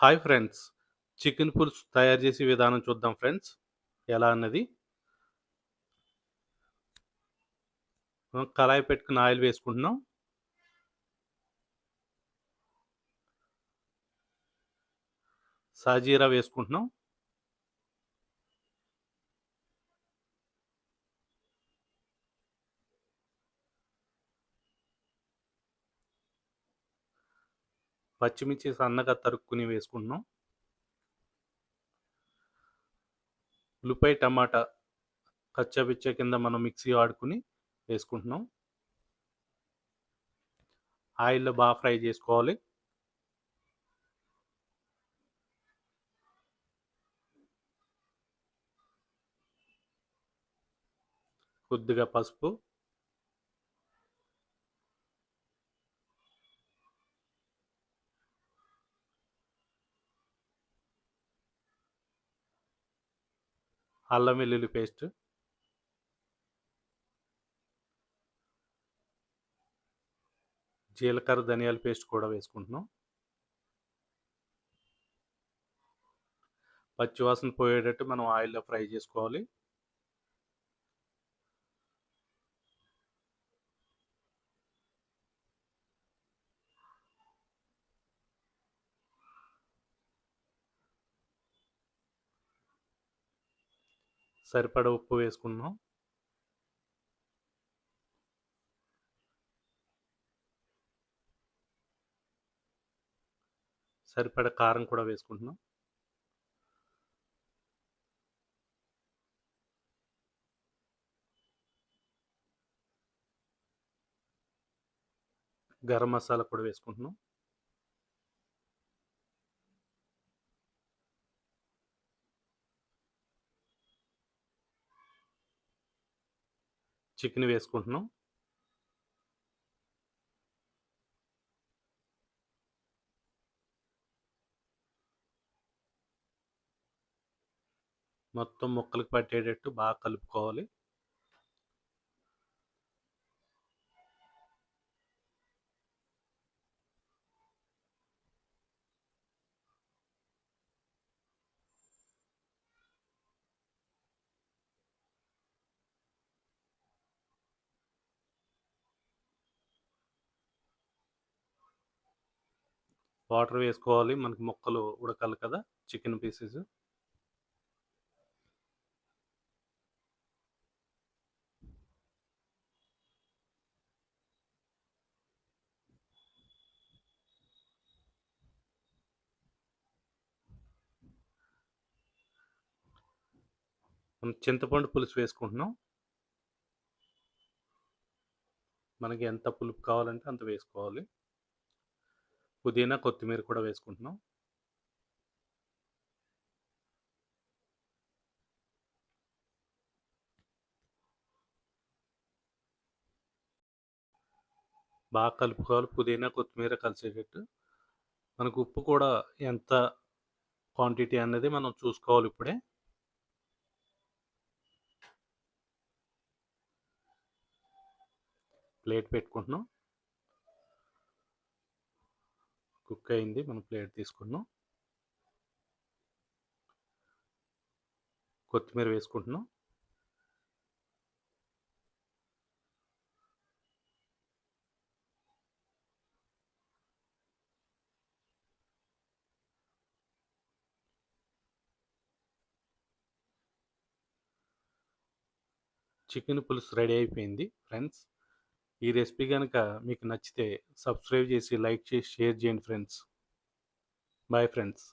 Hi friends. Chicken పులుసు తయారు చేసే విధానం చూద్దాం ఫ్రెండ్స్. ఎలా అన్నది? కళాయి పెట్టుకుని ఆయిల్ వేసుకుంటున్నాం. సాజీరా వేసుకుంటున్నాం. పచ్చిమిర్చి సన్నగా తరుక్కుని వేసుకుంటున్నాం. ఉల్లిపాయ టమాటా కచ్చపిచ్చ కింద మనం మిక్సీ ఆడుకుని వేసుకుంటున్నాం. ఆయిల్లో బాగా ఫ్రై చేసుకోవాలి. కొద్దిగా పసుపు అల్లం వెల్లుల్లి పేస్ట్. జీలకర్ర ధనియాల పేస్ట్ కూడా వేసుకుంటున్నాం. పచ్చివాసన పోయేటట్టు మనం ఆయిల్లో ఫ్రై చేసుకోవాలి. సరిపడ ఉప్పు వేసుకున్నాం. సరిపడ కారం కూడా వేసుకుంటున్నాం. గరం మసాలా కూడా వేసుకుంటున్నాం. చికెన్ వేసుకుంటున్నాం. మొత్తం ముక్కలకు పట్టేటట్టు బాగా కలుపుకోవాలి. వాటర్ వేసుకోవాలి. మనకి ముక్కలు ఉడకాలి కదా! Chicken pieces. మనం చింతపండు పులుసు వేసుకుంటున్నాం. మనకి ఎంత పులుపు కావాలంటే అంత వేసుకోవాలి. పుదీనా కొత్తిమీర కూడా వేసుకుంటున్నాం. బాగా కలుపుకోవాలి. పుదీనా కొత్తిమీర కలిసేటట్టు. మనకు ఉప్పు కూడా ఎంత క్వాంటిటీ అనేది మనం చూసుకోవాలి ఇప్పుడే. ప్లేట్ పెట్టుకుంటున్నాం. కుక్ అయింది. మనం ప్లేట్ తీసుకుంటున్నాం. కొత్తిమీర వేసుకుంటున్నాం. చికెన్ పులుసు రెడీ అయిపోయింది ఫ్రెండ్స్. ఈ రెసిపీ కనుక మీకు నచ్చితే సబ్స్క్రైబ్ చేసి లైక్ చేసి షేర్ చేయండి ఫ్రెండ్స్. Bye friends.